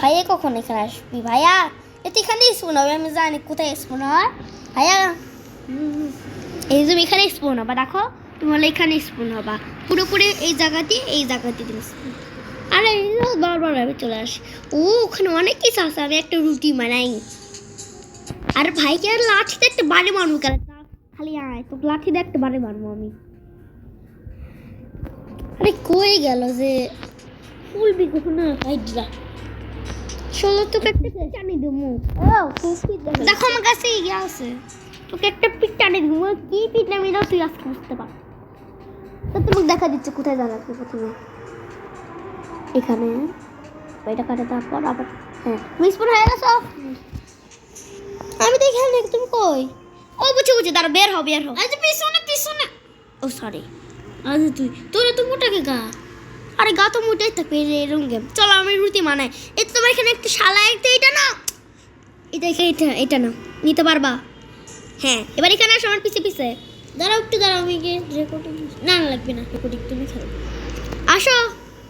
ভাইয়া কখন এখানে আসবি ভাইয়া? এ তো এখানে স্পুন হবে, আমি জানি কোথায় স্পুন হয় ভাইয়া, এই যে এখানে স্পুন হবা, দেখো। তুমি হলে এখানে স্পুন হবা। পুরোপুরি এই জায়গাতে এই জায়গাতে তুমি স্পুন আরে বারবার আমি চলে আসি। ও, ওখানে অনেক কিছু আছে, আমি একটা রুটি বানাই। আর ভাইকে আর লাঠিতে একটা বাড়ি মারবো কেন? খালি আয় তো লাঠিতে একটা বাড়ি মারবো আমি। আরে, কই গেল যে? ফুলবি কখনো? হাইড্রা চলো তোকে একটা পিটানি দেবো। দেখো আমার কাছে ইয়ে আছে। তোকে একটা পিটানি দেবো। কি পিটানি দাও তুই আজকে বুঝতে পার তো তোমাকে দেখা দিচ্ছে কোথায় জানাচ্ছি প্রথমে এখানে। এটা কাটে তারপর আবার হ্যাঁ। মিসপুর হয়ে গেছো? আমি তো এখানে তুমি কই? ও বুঝে বুঝে দাঁড়া বের হও বের হও। আচ্ছা পিছনে পিছনে। ও সরি আজ তুই তোরা তো মোটাকে গা? আরে গা তো মোটাই থাকবে এরকম গেম চলো আমি রুটি মানাই এই তো তোমার এখানে একটা শালা, একটা এটা না এটা এটা এটা না নিতে পারবা? হ্যাঁ এবার এখানে আসো আমার পিছে পিছে। দাঁড়াও একটু, দাঁড়াও, আমি গিয়ে রেকর্ডিং না না, লাগবে না রেকর্ডিং তুমি খেলো। আসো।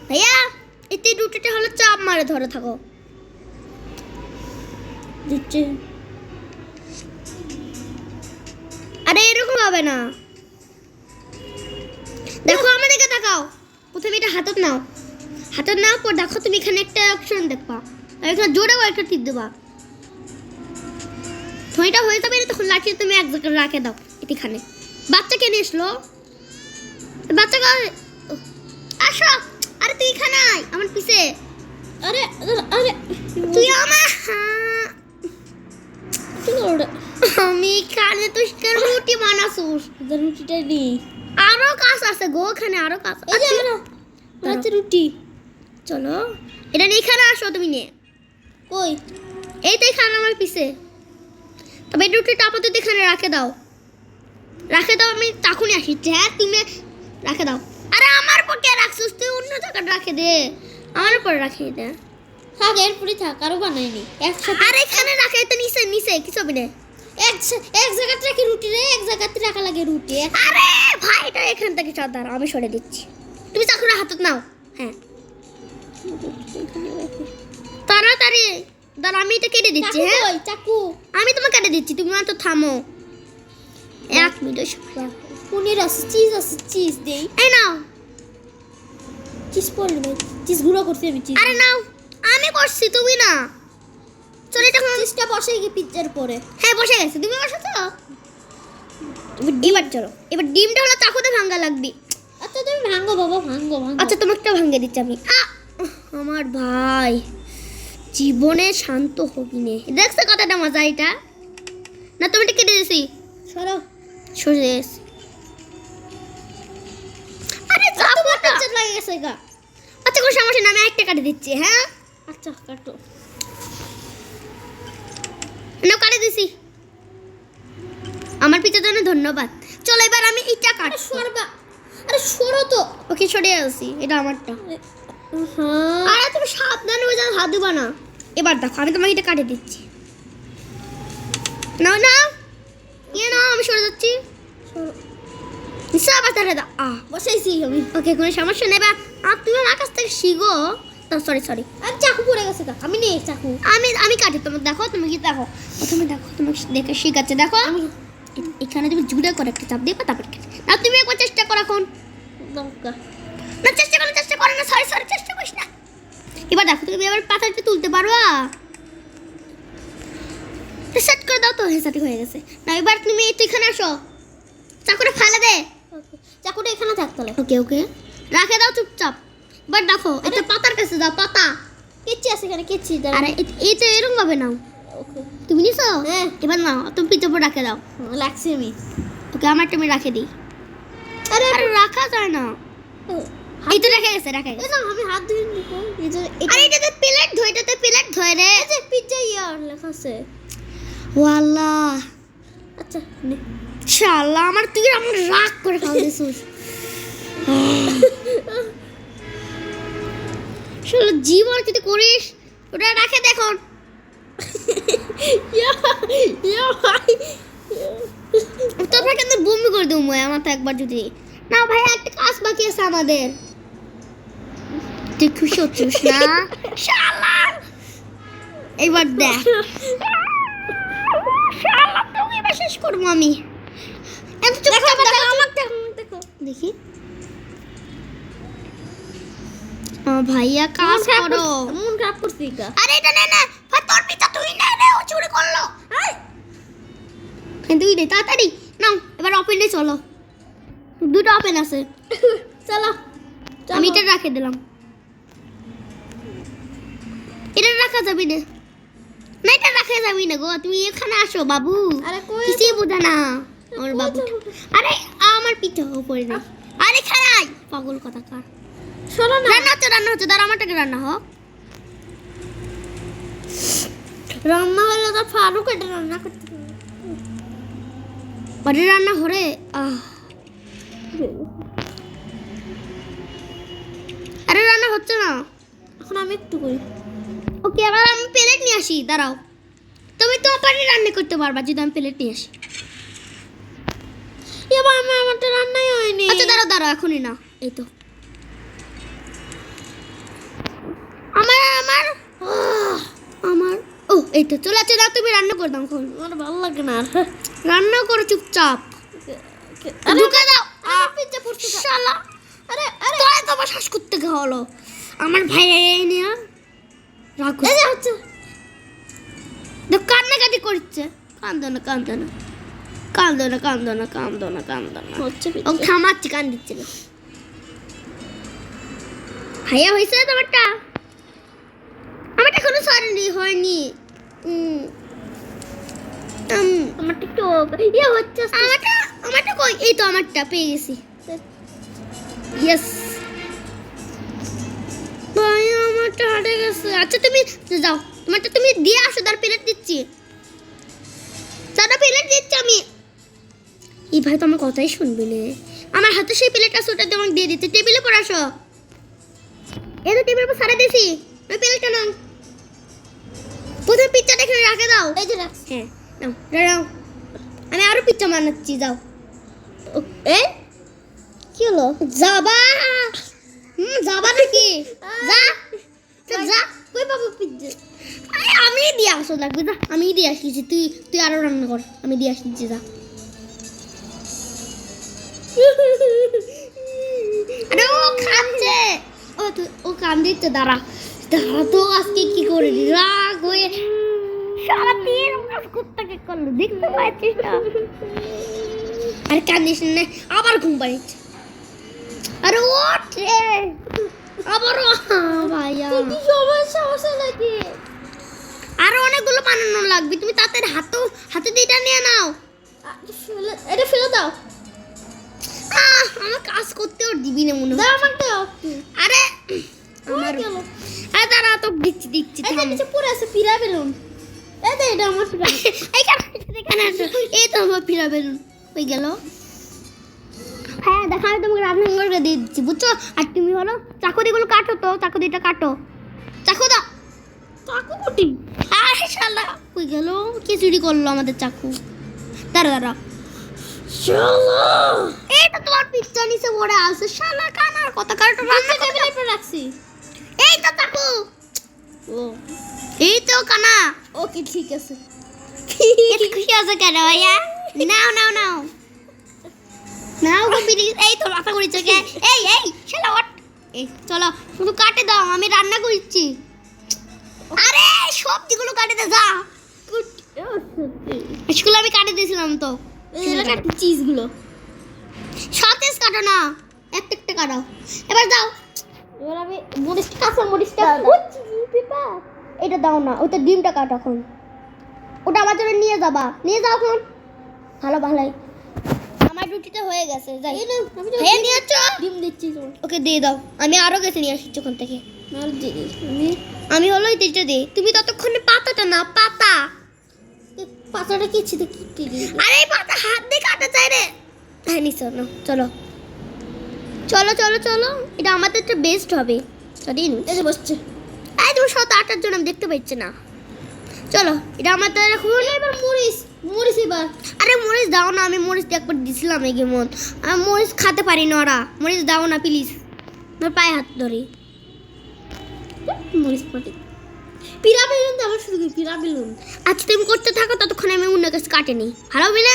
ভাইয়া, এতে রুটিটা হলো চাপ মারে, ধরে থাকো। দিচ্ছে। আরে এরকম হবে না। দেখো, আমাদেরকে দেখাও। প্রথমে এটা হাতত নাও। হাতত নাও পর দেখো তুমি এখানে একটা অপশন দেখবা। আর এখানে জোরে একটা টিপ দেবা। থইটা হয়ে যাবে তখন লাঠি তুমি এক জায়গায় রাখে দাও এখানে বাচ্চা কে নিয়ে আসলো বাচ্চা কা- আসো। আরে তুই এখানে আয় আমার পিছে। আরে আরে তুই আমার। আমি কানে তুই কেন রুটি বানাসুস। রুটিটা দি আরও কাজ আছে গো ওখানে আরও কাজ এই যে আমার রুটি। চলো। এটা নিয়ে এখানে আসো তুমি নিয়ে। কই? এই তো এখানে আমার পিছে। তবে এই রুটিটা আপাতত এখানে রাখে দাও। রাখে দাও আমি তখনই আসি। হ্যাঁ তুমি রাখে দাও। আরে আমার পক্ষে রাখছিস? তুই অন্য জায়গায় রাখে দে। আমার উপর রাখে দে। থাক এরপরে থাক আরও বানাইনি। একসাথে আর এখানে রাখে তো নিচে নিচে কিছু হবে না। এক এক জায়গাতে রাখি রুটি রে এক জায়গাতে রাখা লাগে রুটি। আরে ভাই এটা এখান থেকে দাঁড়াও আমি সরে দিচ্ছি। তুমি চাকুটা হাতত নাও। হ্যাঁ। তাড়াতাড়ি দাঁড়া আমি এটা কেটে দিচ্ছি হ্যাঁ? কই? চাকু। আমি তোমাকে কেটে দিচ্ছি তুমি মাত্র থামো। এক মিনিট পনির আছে চিজ আছে চিজ দেই। এই নাও। চিজ পড়লে চিজ গুঁড়ো করছি আমি চিজ। আরে নাও আমি করছি তুমি না। চলে এটা চিজটা বসে গিয়ে পরে হ্যাঁ বসে গেছে। তুমি এবার চলো। এবার ডিমটা হলো চাকুতে লাগবে। আচ্ছা তুমি ভাঙ্গো বাবা আচ্ছা দিচ্ছি আমি। আমার ভাই। জীবনে শান্ত হবি নে। দেখছ কতটা মজা এটা? না তুমি এটা কেটে দিছি সরো। সরে আরে লাগে গেছে গা। আচ্ছা কোনো সমস্যা না আমি একটা কাটে দিচ্ছি হ্যাঁ? আচ্ছা কাটো। না কাটে দিছি। আমার পিতার জন্য ধন্যবাদ। চলো এবার আমি এটা আরে সরবা আরে সরো তো। ওকে সরে আসি এটা আমারটা। আরে তুমি সাবধানে হয়ে যাও হাত দিবা না। এবার দেখো আমি তোমাকে এটা কাটে দিচ্ছি। না না ইয়ে না আমি সরে যাচ্ছি। নিশ্চয় আবার তাহলে দাও আহ। বসাইছি আমি। ওকে কোনো সমস্যা নেই। বা আর তুমি আমার কাছ থেকে শিখো। সরি সরি আর চাকু পড়ে গেছে আমি নেই চাকু। আমি আমি কাটি তোমার দেখো তুমি কি দেখো। প্রথমে দেখো তুমি দেখে শিখাচ্ছে দেখো। আমি এখানে তুমি জুড়ে করে একটা চাপ দিবা তারপর না তুমি একবার চেষ্টা করো এখন। না চেষ্টা করো চেষ্টা করো না সরি সরি চেষ্টা করিস না। এবার দেখো তুমি এবার পাতাটা তুলতে পারো। সেট করে দাও তো হেসাটি হয়ে গেছে। না এবার তুমি একটু এখানে আসো। চাকুটা ফেলে দে। চাকুটা এখানে থাকতে ওকে ওকে। রাখে দাও চুপচাপ। এবার দেখো এটা পাতার কাছে দাও পাতা। কেচি আছে এখানে কেচি দাঁড়া আরে এ- এই তো এরকম ভাবে নাও। ওকে। তুমি নিছো? হ্যাঁ। এবার নাও তুমি উপর রাখে দাও। লাগছে আমি। ওকে আমার তুমি রাখে দিই। আরে আরে রাখা যায় না। এই তো রেখে গেছে রেখে গেছে। আমি হাত ধুয়ে নিব। এই যে এটা আরে এটাতে প্লেট ধো এটাতে প্লেট ধরে রে এই যে পিজ্জা ইয়ার লেখা আছে। ওয়াল্লাহ। আচ্ছা নে। শালা আমার তুই আমার রাগ করে খাওয়া দিছিস শালা জীবন যদি করিস ওটা রাখে দেখুন তোমরা কিন্তু বমি করে দেবো আমার তো একবার যদি। না ভাই একটা কাজ বাকি আছে আমাদের। তুই খুশি হচ্ছিস না? শালা! এইবার দেখ। শালা তোকে এবার শেষ করব আমি। এত দেখো দেখো দেখো। দেখি ও ভাইয়া কাজ করো। মন খারাপ করছি আরে এটা নে না ভাই তোর পিতা তুই নে নে ও চুরি করল। হ্যাঁ তুই নে তাড়াতাড়ি নাও এবার ওপেনে চলো। দুটো ওপেন আছে। চলো আমি এটা রাখে দিলাম। এটা রাখা যাবে না। না এটা রাখা যাবে না গো তুমি এখানে আসো বাবু। কিছুই বোঝা না আমার বাবু আরে আমার পিঠে উপরে না। আরে খারাই পাগল কথা কার? শোনো না। রান্না হচ্ছে রান্না হচ্ছে দাঁড়া আমারটাকে রান্না হোক। রান্না হলে তো ফারুক এটা রান্না করতে বাড়ির রান্না হরে আরে রান্না হচ্ছে না। এখন আমি একটু করি। ওকে এবার আমি প্লেট নিয়ে আসি দাঁড়াও। তুমি তো পারি রান্না করতে পারবা যদি আমি প্লেট নিয়ে আসি। এবার আমার আমারটা রান্নাই হয়নি। আচ্ছা দাঁড়াও দাঁড়াও এখনই না এই তো আমার আমার আহ, আমার ও এই তো চলে আছে না তুমি রান্না করে দাও এখন। আমার ভালো লাগে না রান্না করো চুপচাপ। ঢুকে দাও পিজ্জা পড়ছে শালা। আরে আরে। তোরা তো আবার শ্বাস করতে হলো। আমার ভাই এই নিয়ে রাগ এই হচ্ছে। দেখ কান্নাকাটি করছে। কান্দো না কান্দো না। কান্দো না কান্দো না কান্দো না কান্দো না। ও থামাচ্ছি কান দিচ্ছে না ভাইয়া হয়েছে তোমারটা? আমারটা এখনও সরেনি হয়নি। আমারটা একটু ইয়ে হচ্ছে আমারটা আমারটা কই? এই তো আমারটা পেয়ে গেছি। ইয়েস ভাই আমারটা হাটে গেছে। আচ্ছা তুমি যাও। তোমারটা তুমি দিয়ে আসো তার প্লেট দিচ্ছি। দাদা প্লেট দিচ্ছি আমি। এই ভাই তো আমার কথাই শুনবি না। আমার হাতে সেই প্লেট আছে ওটা দিয়ে আমাকে দিয়ে দিতে টেবিলে আসো। এই তো টেবিলের উপর সারা দিছি ওই প্লেটটা নাও। প্রথমে পিৎজাটা এখানে রাখে দাও। এই যে হ্যাঁ নাও এটা আমি আরও পিৎজা বানাচ্ছি যাও। এই কি হলো? যাবা? হুম যাবা নাকি? যা তো যা। কই পাবো পিজ্জা আরে আমি দিয়ে আসো লাগবে যা আমি দিয়ে আসছি তুই তুই আরও রান্না কর। আমি দিয়ে আসছি যা। আরে ও খাচ্ছে। ও তুই ও কান দিচ্ছে দাঁড়া। দাঁড়া তো আজকে কি করে রাগ হয়ে সারা দিন কাজ করতে করল দেখতে পাচ্ছিস না। আরে কান্দিস না আবার ঘুম পাড়িচ্ছে আরে ওঠ রে। আবার ভাইয়া। কি সমস্যা হচ্ছে নাকি আরও অনেকগুলো বানানো লাগবে তুমি তাড়াতাড়ি হাতেও হাতে দিটা নিয়ে নাও। এটা ফেলে দাও। আমার কাজ করতেও দিবি না মনে হয় আমাকে আরে আমার আমার দাঁড়া তো দিচ্ছি দিচ্ছি এই যে থাম। আছে পিরা বেলুন। এই এটা আমার পিরা এইখানে এখানে আসো এই তো আমার ফিরা বেলুন। হয়ে গেল। হ্যাঁ দেখা আমি তোমাকে রান্না করে দিয়ে দিচ্ছি বুঝছ? আর তুমি হলো চাকু কাটো তো চাকু কাটো। চাকু দাও কাকু কুটি আরে শালা! কই গেল? কে চুরি করল আমাদের চাকু? দাঁড়া দাঁড়া। এটা তোমার পিচ্চা নিচে পড়ে আছে। শালা কানার কথা রান্না করতে রাখছি। এই তো চাকু ও এই তো কানা। ওকে ঠিক আছে। এত খুশি আছে কেন ভাইয়া? নাও নাও নাও। নাও বিড়ি। এই তো মাথা করেছে কে এই এই শালা ওঠ। এই চলো শুধু কাটে দাও আমি রান্না করছি। আরে সবজিগুলো কাটে দে যা। স্কুলে আমি কাটে দিয়েছিলাম তো। চিজগুলো সতেজ কাটো না। একটা একটা কাটাও। এবার দাও। এবার আমি মরিচটা কাঁচা মরিচটা পেপা এটা দাও না ওটা ডিমটা কাটো এখন। ওটা আমার জন্য নিয়ে যাবা নিয়ে যাও এখন। ভালো ভালোই। আমার রুটিটা হয়ে গেছে যাই। হ্যাঁ নিয়ে আসছো ডিম দিচ্ছি ওকে দিয়ে দাও। আমি আরও গেছে নিয়ে আসছি ওখান থেকে। আমি হলো তিনটা দিই। তুমি ততক্ষণে পাতাটা না পাতা। পাতাটা কি ছিল কি আরে পাতা হাত দিয়ে কাটা চাই রে। হ্যাঁ নিচো না চলো। চলো চলো চলো। এটা আমাদের তো বেস্ট হবে। এই যে বসছে। এই তুমি শত আটার জন্য আমি দেখতে পাচ্ছি না। চলো এটা আমাদের এখন এবার মরিচ মরিচ এবার। আরে মরিচ দাও না আমি মরিচ একবার দিছিলাম এই গেমন আমি মরিচ খেতে পারি না ওরা। মরিচ দাও না প্লিজ আমার পায়ে হাত ধরি। মরিচ পাটি। পিরা বেলুন তো আমার শুধু পিরা বেলুন আচ্ছা তুমি করতে থাকো ততক্ষণ আমি অন্য কাছে কাটে নিই ভালো হবে না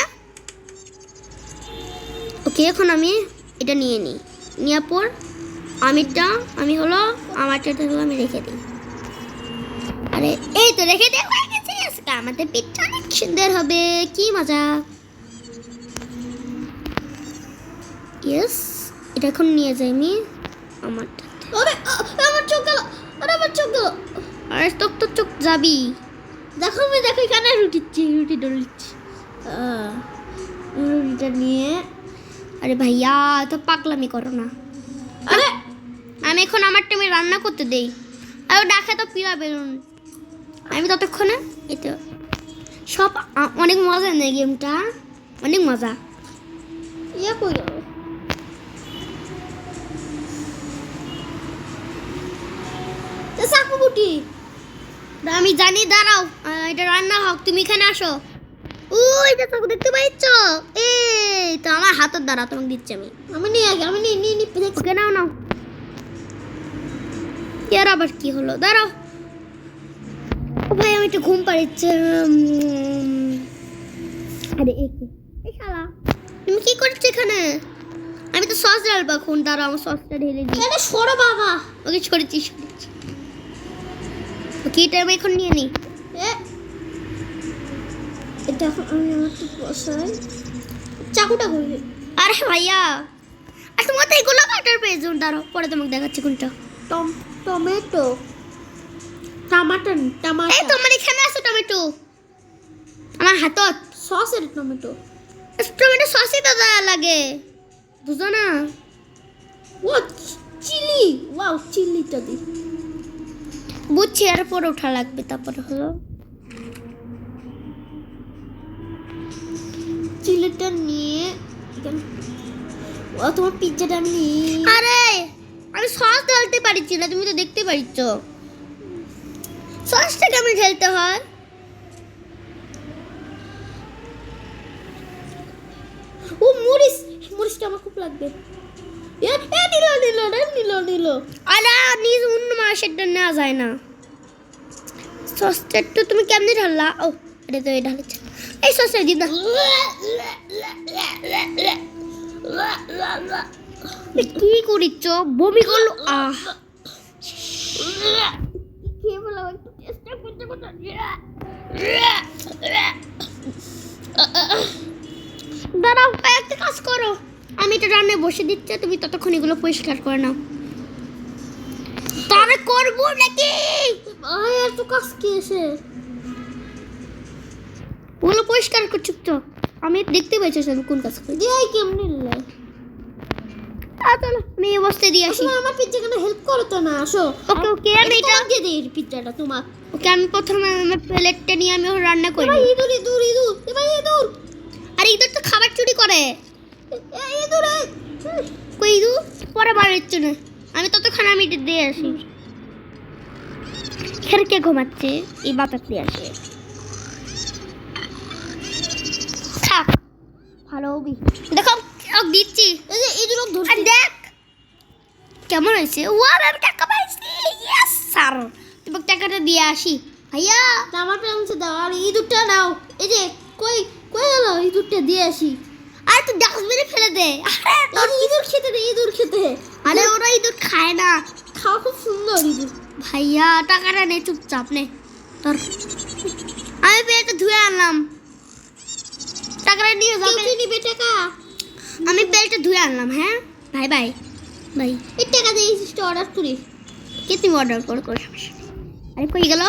ওকে এখন আমি এটা নিয়ে নিই নেওয়ার পর আমিরটা আমি হলো আমারটা হলো আমি রেখে দিই। আরে এই তো রেখে দেওয়া হয়ে গেছে আজকে আমাদের পেটটা অনেক সুন্দর হবে কি মজা। ইয়েস এটা এখন নিয়ে যাই আমি আমারটা আরে আমার চোখ গেল আরে আমার চোখ গেল। আরে তোর তো চোখ যাবি। দেখো আমি দেখো এখানে রুটিচ্ছি রুটি ডলিচ্ছি রুটিটা নিয়ে আরে ভাইয়া তো পাগলামি করো না। আরে! আমি এখন আমার টাইমে রান্না করতে দেই। আর ও ডাকে তো পিলা বেলুন। আমি ততক্ষণে এই তো সব অনেক মজা নেই গেমটা। অনেক মজা। ইয়ে কই চাকু বুটি। আমি জানি দাঁড়াও এটা রান্না হোক তুমি এখানে আসো। ও এটা দেখতে পাইছ এই তো আমার হাতের দ্বারা তোমাকে দিচ্ছি আমি। আমি নিয়ে আগে আমি নিয়ে নিয়ে নিয়ে নাও নাও। এর আবার কি হলো? দাঁড়াও। ও ভাই আমি একটু ঘুম পাড়িচ্ছে আরে? এই শালা তুমি কি করছ এখানে? আমি তো সস ডালবো এখন দাঁড়াও আমার সসটা ঢেলে দিই। এটা সরো বাবা। ওকে ছড়েছি ছড়েছি ওকে এটা আমি এখন নিয়ে নিই চাকুটা কই আরে ভাইয়া আর তোমার তো এগুলো কাটার প্রয়োজন দাঁড়াও পরে তোমাকে দেখাচ্ছি কোনটা। Tom tomato. টমাটন এই টমাটো তোমার এখানে আছে টমেটো? আমার হাতত। সসের টমেটো। টমেটো সসই তো লাগে। বুঝো না। ও চিলি। ওয়াও চিলিটা দি। বুঝছি আর পরে ওঠা লাগবে তারপরে হলো। চিলিটা নিয়ে ও তোমার পিজ্জাটা আমি আরে আমি সস ঢালতে পারছি না তুমি তো দেখতে সসটা কেমন ঢেলতে হয়। ও মরিচ! মরিচটা আমার খুব লাগবে। নিল নিল রে নিল নিল। আরে নিজ অন্য মাসেরটা নেওয়া যায় না। সসটা একটু তুমি কেমনি ঢাললা? ও এটা তো এই ঢালেছে। এই সসটা দিন না কি করিচ্ছ বমি করল আহ দাঁড়াও, একটা কাজ করো। আমি এটা রান্নায় বসে দিচ্ছি, তুমি ততক্ষণ এগুলো পরিষ্কার করে নাও। তবে করব নাকি? এত কাজ কি এসে? ওগুলো পরিষ্কার করছি তো। আমি দেখতে পাইছি আমি কোন কাজ করি। দিয়ে কেমনি তা চলো আমি এই অবস্থায় দিয়ে আসি। আমার পিজ্জা কেন হেল্প করো তো না আসো। ওকে ওকে আমি এটা দিয়ে দিই পিজ্জাটা তোমার। ওকে আমি প্রথমে আমার প্লেটটা নিয়ে আমি রান্না করি ইঁদুর ইঁদুর ইঁদুর এবার ইঁদুর। আর ইঁদুর তো খাবার চুরি করে। ইঁদুর কই ইঁদুর? পরে বাড়ির না। আমি ততক্ষণ আমি এটা দিয়ে আসি। খেরকে ঘুমাচ্ছে? এই বাতাস দিয়ে আসে থাক ভালো হবি। দেখো দিচ্ছি। এই ওকে ধরছি। দেখ কেমন হয়েছে? ওয়ার আমি টাকা পাইছি। ইয়েস স্যার তোমাকে টাকাটা দিয়ে আসি। ভাইয়া আমার প্রেমসে দাও আর ইঁদুরটা নাও। এই যে কই কই গেল? ইঁদুরটা দিয়ে আসি। আর তুই ডাস্টবিনে ফেলে দে। আরে আর ইঁদুর খেতে দে ইঁদুর খেতে। আরে ওরা ইঁদুর খায় না। খাওয়া খুব সুন্দর ইঁদুর ভাইয়া টাকাটা নে চুপচাপ নে। তোর আমি পেটে ধুয়ে আনলাম। টাকাটা নিয়ে যাবে কি নিবে টাকা? আমি পেটে ধুয়ে আনলাম হ্যাঁ? ভাই ভাই ভাই এই টাকা দিয়ে এই অর্ডার করি। কে তুমি অর্ডার করো নেই। আরে কই গেল?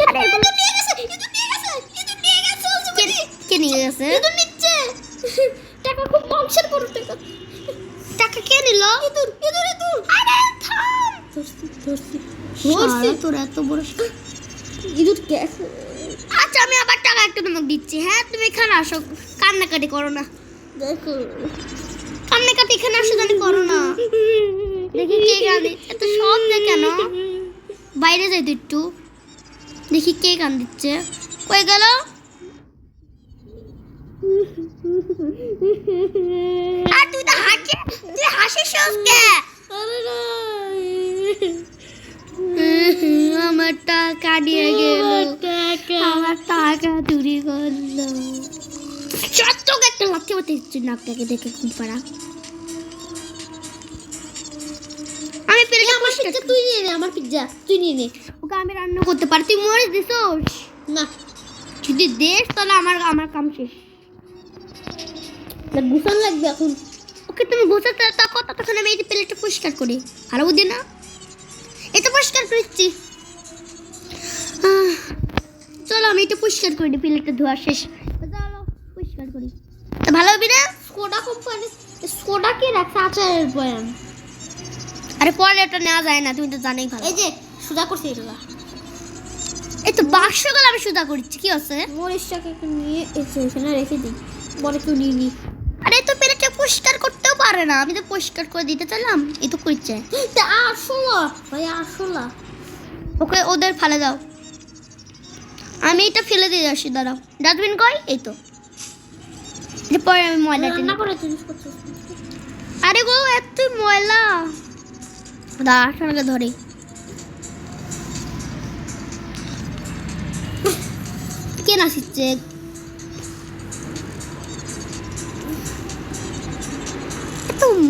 আরে কে- নিয়ে গেছে? নিচ্ছে। টাকা খুব বংশের বড় টাকা। কে নিল? ইঁদুর ইঁদুর ইঁদুর। আরে থাম! ধরছি ধরছি। ধরছি। তোর এত বড় সাহস। ইঁদুর গেছে আচ্ছা আমি আবার টাকা একটু তোমাকে দিচ্ছি। হ্যাঁ তুমি এখানে আসো কান্নাকাটি করো না। দেখো। কান্নাকাটি এখানে আসো জানি করো না। দেখি কে কাঁদে এত সব না কেন? বাইরে যাই তো একটু। দেখি কে কান দিচ্ছে কয়ে গেল? আর তুই তো হাসি তুই হাসিস কে? আরে না। আমার টাকা নিয়ে গেল। আমার টাকা চুরি করল। চত্বক একটা মারতে দিচ্ছি নাকটাকে দেখে খুব পারা আমি পেরে আমার পিজ্জা তুই নিয়ে নে আমার পিজ্জা তুই নিয়ে নে। ওকে আমি রান্না করতে পারি তুই মরিস দিছোস? না। যদি দেশ তাহলে আমার আমার কাম শেষ। গুছান লাগবে এখন। ওকে তুমি গোছাতে থাকো ততক্ষণ আমি এই প্লেটটা পরিষ্কার করি? আর ওদের না? এটা পরিষ্কার করছি চলো আমি এটা পরিষ্কার করে দিই প্লেটটা ধোয়া শেষ। চলো পরিষ্কার করি। তো ভালো হবে না? সোডা কোম্পানি সোডা কে রাখছে? আচারের বয়াম আরে পরে এটা নেওয়া যায় না তুমি তো জানোই ভালো। এই যে সুদা করছে এটা এই তো বাক্সগুলো আমি সুদা করছি কি আছে মরিচটাকে একটু নিয়ে এসে এখানে রেখে দিই পরে কেউ নিয়ে নি আরে তো প্লেটটা পরিষ্কার করতেও পারে না আমি তো পরিষ্কার করে দিতে চাইলাম এই তো করছে। তা আসলো ভাই আসলো। ওকে ওদের ফেলে দাও। আমি এটা ফেলে দিয়ে আসি দাঁড়াও। ডাস্টবিন কই? এই তো। পরে আমি ময়লাটা রান্না করে আরে গো এত ময়লা। দাঁড়া ধরে। কে নাচিচ্ছে?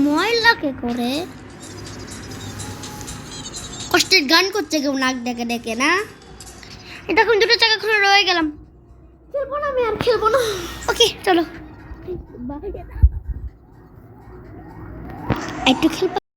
এত ময়লা কে করে? কষ্টের গান করছে কেউ নাক ডেকে ডেকে না? এটা এখন দুটো চাকা খুলে রয়ে গেলাম। খেলব না আমি আর খেলব না। ওকে চলো। একটু খেলব?